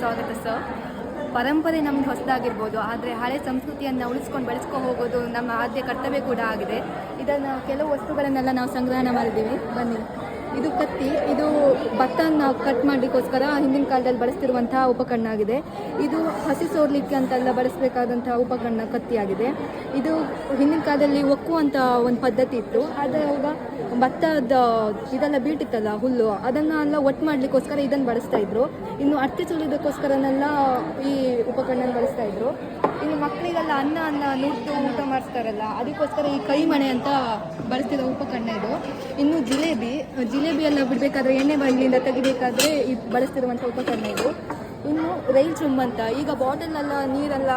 ಸ್ವಾಗತ ಸರ್. ಪರಂಪರೆ ನಮ್ದು ಹೊಸದಾಗಿರ್ಬೋದು, ಆದರೆ ಹಳೆ ಸಂಸ್ಕೃತಿಯನ್ನು ಉಳಿಸ್ಕೊಂಡು ಬೆಳೆಸ್ಕೊ ಹೋಗೋದು ನಮ್ಮ ಆದ್ಯ ಕರ್ತವ್ಯ ಕೂಡ ಆಗಿದೆ. ಇದನ್ನು ಕೆಲವು ವಸ್ತುಗಳನ್ನೆಲ್ಲ ನಾವು ಸಂಗ್ರಹಣ ಮಾಡಿದ್ದೀವಿ. ಬನ್ನಿ. ಇದು ಕತ್ತಿ, ಇದು ಭತ್ತನ ಕಟ್ ಮಾಡಲಿಕ್ಕೋಸ್ಕರ ಹಿಂದಿನ ಕಾಲದಲ್ಲಿ ಬಳಸ್ತಿರುವಂತಹ ಉಪಕರಣ ಆಗಿದೆ. ಇದು ಹಸಿ ಸೋರ್ಲಿಕ್ಕೆ ಅಂತೆಲ್ಲ ಬಳಸಬೇಕಾದಂತಹ ಉಪಕರಣ ಕತ್ತಿಯಾಗಿದೆ ಇದು ಹಿಂದಿನ ಕಾಲದಲ್ಲಿ ಒಕ್ಕು ಅಂತ ಒಂದು ಪದ್ಧತಿ ಇತ್ತು. ಆದರೆ ಅವಾಗ ಭತ್ತದ ಇದೆಲ್ಲ ಬೀಟಿತ್ತಲ್ಲ ಹುಲ್ಲು ಅದನ್ನೆಲ್ಲ ಒಟ್ಟು ಮಾಡಲಿಕ್ಕೋಸ್ಕರ ಇದನ್ನು ಬಳಸ್ತಾ ಇದ್ರು. ಇನ್ನು ಅಟ್ಟಿ ಸುಲಿದಕ್ಕೋಸ್ಕರನೆಲ್ಲ ಈ ಉಪಕರಣ ಬಳಸ್ತಾ ಇದ್ರು. ಇನ್ನು ಮಕ್ಕಳಿಗೆಲ್ಲ ಅನ್ನ ಅನ್ನ ನುಟ್ಟು ಊಟ ಮಾಡಿಸ್ತಾರಲ್ಲ, ಅದಕ್ಕೋಸ್ಕರ ಈ ಕೈಮಣೆ ಅಂತ ಬಳಸ್ತಿರೋ ಉಪಕರಣ ಇದು. ಇನ್ನು ಜಿಲೇಬಿ ಜಿಲೇಬಿ ಎಲ್ಲ ಬಿಡಬೇಕಾದ್ರೆ ಎಣ್ಣೆ ಬಂಡಿಯಿಂದ ತೆಗಿಬೇಕಾದ್ರೆ ಈ ಬಳಸ್ತಿರುವಂಥ ಉಪಕರಣ ಇದು. ಇನ್ನು ರೈಲ್ ಚುಮ್ ಅಂತ, ಈಗ ಬಾಟಲ್ನೆಲ್ಲ, ನೀರೆಲ್ಲ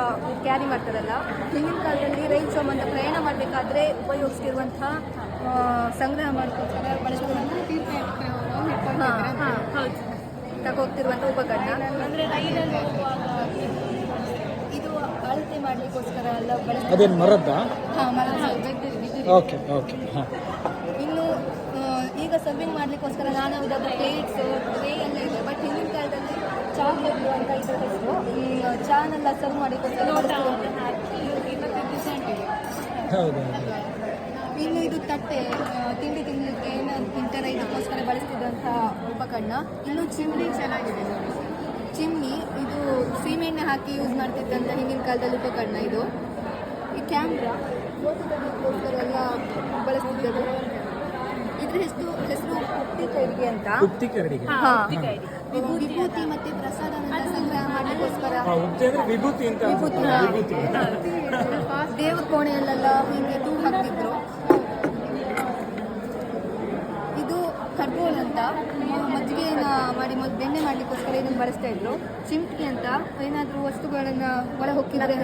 ಕ್ಯಾರಿ ಮಾಡ್ತಾರಲ್ಲ, ಹಿಂದಿನ ಕಾಲದಲ್ಲಿ ರೈಲ್ ಚುಮ್ ಅಂತ ಪ್ರಯಾಣ ಮಾಡಬೇಕಾದ್ರೆ ಉಪಯೋಗಿಸ್ತಿರುವಂಥ ಸಂಗ್ರಹ ಮಾಡ್ಕೋಸ್ಕರ ಬಳಸ್ತಿರುವಂಥ ಹಾಂ ಹಾಂ, ಹೌದು. ತಗೋಗ್ತಿರುವಂಥ ಉಪಕರಣ. ಅಂದರೆ ಅಳತೆ ಮಾಡಲಿಕ್ಕೋಸ್ಕರ ಎಲ್ಲ ಬಳಸ್ತಾರೆ. ಅದೇನು ಮರದ್ದ ಹಾಂ ಮರದ. Okay okay. ಹಾಂ. ಇನ್ನು ಈಗ ಸರ್ವಿಂಗ್ ಮಾಡ್ಲಿಕ್ಕೋಸ್ಕರ ನಾನಾ ವಿಧದ ಪ್ಲೇಟ್ಸ್ ಟ್ರೇ ಎಲ್ಲ ಇದೆ. ಬಟ್ ಹಿಂದಿನ ಕಾಲದಲ್ಲಿ ಚಾ ಕೊಡ್ಲು ಅಂತ ಇದ್ರ ಹೆಸರು ಈ ಚಾನೆಲ್ಲ ಸರ್ವ್ ಮಾಡಲಿಕ್ಕೋಸ್ಕರ ಹೌದು ಇನ್ನು ಇದು ತಟ್ಟೆ ತಿಂಡಿ ತಿನ್ನಲಿಕ್ಕೆ ಏನಾದ್ರು ತಿಂತಾರೆ ಇದಕ್ಕೋಸ್ಕರ ಬಳಸ್ತಿದ್ದಂಥ ಉಪಕರಣ. ಇನ್ನು ಚಿಮ್ನಿ ಚೆನ್ನಾಗಿದೆ ಚಿಮ್ನಿ ಹಾಕಿ ಯೂಸ್ ಮಾಡ್ತಿದ್ದಂಥ ಹಿಂದಿನ ಕಾಲದಲ್ಲಿ ಉಪಕರಣ ಇದು. ಈ ಕ್ಯಾಮ್ರಾ ಫೋಟೋ ಎಲ್ಲ ಬಳಸ್ತಿದ್ದರು ಇದ್ರ ಹೆಸರು ಹೆಸರು ಕೈಗೆ ಅಂತ? ಹಾ. ವಿಭೂತಿ ಮತ್ತೆ ಪ್ರಸಾದ ಸಂಗ್ರಹ ಮಾಡಲಿಕ್ಕೋಸ್ಕರ ಅಂತ. ವಿಭೂತಿ ದೇವ್ರ ಕೋಣೆಯಲ್ಲೆಲ್ಲ ಹಿಂಗೆ ತೂಗು ಹಾಕ್ತಿದ್ರು ಇದು ಕಡ್ಬೋಲ್ ಅಂತ ಮಜ್ಜಿಗೆನ ಮಾಡಿ ಮೊದಲು ಬೆಣ್ಣೆ ಮಾಡ್ಲಿಕ್ಕೋಸ್ಕರ ಇದನ್ನು ಬಳಸ್ತಾ ಇದ್ರು. ಚಿಮ್ಟಿ ಅಂತ ಏನಾದರೂ ವಸ್ತುಗಳನ್ನ ಒಳ ಹೊಕ್ಕಿದ್ರೆ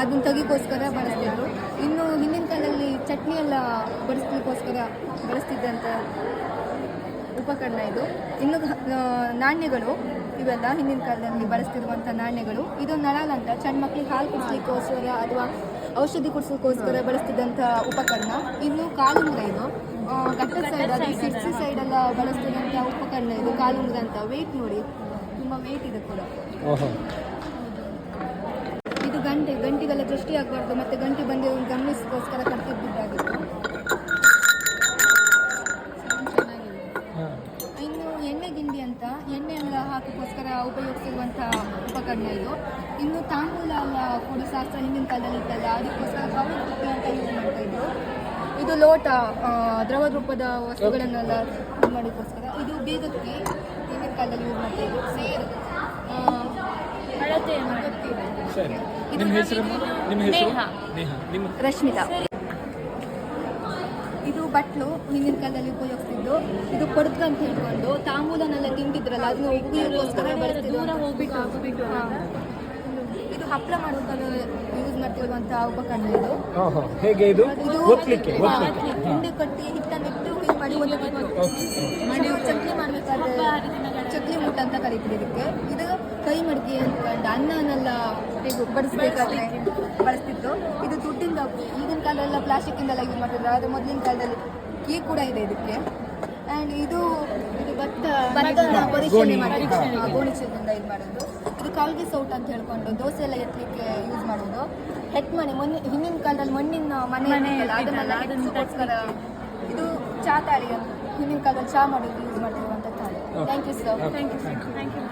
ಅದನ್ನು ತೆಗಿಕೋಸ್ಕರ ಬಳಸ್ತಿದ್ರು ಇನ್ನು ಹಿಂದಿನ ಕಾಲದಲ್ಲಿ ಚಟ್ನಿ ಎಲ್ಲ ಬಡಿಸ್ಲಿಕ್ಕೋಸ್ಕರ ಬಳಸ್ತಿದ್ದಂಥ ಉಪಕರಣ ಇದು. ಇನ್ನು ನಾಣ್ಯಗಳು ಇವೆಲ್ಲ ಹಿಂದಿನ ಕಾಲದಲ್ಲಿ ಬಳಸ್ತಿರುವಂಥ ನಾಣ್ಯಗಳು. ಇದು ನಳಾಲ್ ಅಂತ ಸಣ್ಣ ಮಕ್ಕಳಿಗೆ ಹಾಲು ಕುಡಿಸ್ಲಿಕ್ಕೋಸ್ಕರ ಅಥವಾ ಔಷಧಿ ಕುಡಿಸೋಕ್ಕೋಸ್ಕರ ಬಳಸ್ತಿದ್ದಂಥ ಉಪಕರಣ. ಇನ್ನು ಕಾಲುಂಗ್ರ ಇದು. ಘಟ್ಟದ ಸೈಡ್ ಅದು ಸಿರ್ಸಿ ಸೈಡೆಲ್ಲ ಬಳಸ್ತಿದ್ದಂಥ ಉಪಕರಣ ಇದು ಕಾಲು ಅಂತ ವೇಟ್ ನೋಡಿ ತುಂಬ ವೇಟ್ ಇದೆ ಕೂಡ. ಓಹೋ. ಇದು ಗಂಟೆ ಗಂಟೆಗೆಲ್ಲ ದೃಷ್ಟಿ ಆಗಬಾರ್ದು ಮತ್ತೆ ಗಂಟೆ ಬಂದು ಗಮನಿಸಿಕೋಸ್ಕರ ಕಟ್ತಿದ್ದಾಗಿತ್ತು ಹಾಂ ಇನ್ನು ಎಣ್ಣೆ ಗಿಂಡಿ ಅಂತ ಎಣ್ಣೆ ಎಲ್ಲ ಹಾಕೋಕ್ಕೋಸ್ಕರ ಉಪಯೋಗಿಸಿರುವಂಥ ಉಪಕರಣ ಇದು. ಇನ್ನು ತಾಂಬೂಲ ಎಲ್ಲ ಕೊಡು ಶಾಸ್ತ್ರ ಹಿಂದಿನ ಕಾಲದಲ್ಲಿ ಇತ್ತಲ್ಲ ಅದಕ್ಕೋಸ್ಕರ ಕವರ್ ಅಂತ ಯೂಸ್ ಮಾಡ್ತಾ ಇದ್ರು. ಇದು ಲೋಟ ದ್ರವ ರೂಪದ ವಸ್ತುಗಳನ್ನೆಲ್ಲ ಇದು ಇದು ಬೀಗಕ್ಕೆ ಹಿಂದಿನ ಕಾಲದಲ್ಲಿ ಯೂಸ್ ಮಾಡ್ತೀವಿ. ಸೇರು. ಅಳತೆ ಸರಿ. ನಿಮ್ಮ ಹೆಸರು? ನಿಮ್ಮ ಹೆಸರು? ನೇಹ. ನಿಮ್ಮ ರಶ್ಮಿತಾ. ಇದು ಬಟ್ಲು ಹಿಂದಿನ ಕಾಲದಲ್ಲಿ ಉಪಯೋಗಿಸ್ತಿದ್ದು. ಇದು ಕೊಡ್ತು ಅಂತ ಹೇಳ್ಕೊಂಡು ತಾಂಬೂಲನೆಲ್ಲ ತಿಂತಿದ್ರಲ್ಲ ಅದನ್ನ ಉಪಯೋಗಕ್ಕೋಸ್ಕರ ಹೋಗ್ಬಿಟ್ಟು ಹೋಗ್ಬಿಟ್ಟು ಇದು ಹಪ್ಪಳ ಮಾಡೋಕ್ಕಾಗ ಮಾಡ್ತಿರುವಂತಹ ಉಪಕರಣ ಇದು. ಓಹೋ ಹೇಗೆ ಇದು? ಇದು ಒತ್ಲಿಕ್ಕೆ ಹಾ, ಒತ್ಲಿಕ್ಕೆ. ಹಾಂ. ಕಟ್ಟಿ ಹಿಟ್ಟನ್ನಿಟ್ಟು ಇದು ಮಾಡಿ ಮಾಡಿ ಚಕ್ಲಿ ಮಾಡ್ಬೇಕಾದ್ರೆ ಚಕ್ಲಿ ಊಟ ಅಂತ ಕರಿತೀವಿ ಇದಕ್ಕೆ. ಇದು ಕೈ ಮಡಿಕೆ ಅಂತ ಅನ್ನನೆಲ್ಲ ಹೇಗೆ ಬಡಿಸ್ಬೇಕಾದ್ರೆ ಬಳಸ್ತಿತ್ತು ಇದು ದುಡ್ಡಿಂದ ಈಗಿನ ಕಾಲದಲ್ಲ ಪ್ಲಾಸ್ಟಿಕ್ಕಿಂದೆಲ್ಲ ಯೂಸ್ ಮಾಡ್ತಿದ್ರು ಆದರೆ ಮೊದಲಿನ ಕಾಲದಲ್ಲಿ ಕೀ ಕೂಡ ಇದೆ ಇದಕ್ಕೆ. ಆ್ಯಂಡ್ ಇದು ಪರಿಶೀಲನೆ ಗೋಣಿಚೀಲದಿಂದ ಇದು ಮಾಡೋದು ಇದು ಕಾಲ್ಗೆ ಸೌಟ್ ಅಂತ ಹೇಳ್ಕೊಂಡು ದೋಸೆ ಎಲ್ಲ ಎತ್ತಲಿಕ್ಕೆ ಯೂಸ್ ಮಾಡೋದು ಹೆಟ್ ಮನೆ ಮೊನ್ನೆ ಹಿಂದಿನ ಕಾಲದಲ್ಲಿ ಮಣ್ಣಿನ ಮನೆ ಅದನ್ನೆಲ್ಲ ಇದು ಚಾ ತಾಳಿ ಅಂತ ಹಿಂದಿನ ಕಾಲದಲ್ಲಿ ಚಾ ಮಾಡೋದು ಯೂಸ್ ಮಾಡ್ತಿರುವಂತ ತಾಳಿ. Thank you sir thank you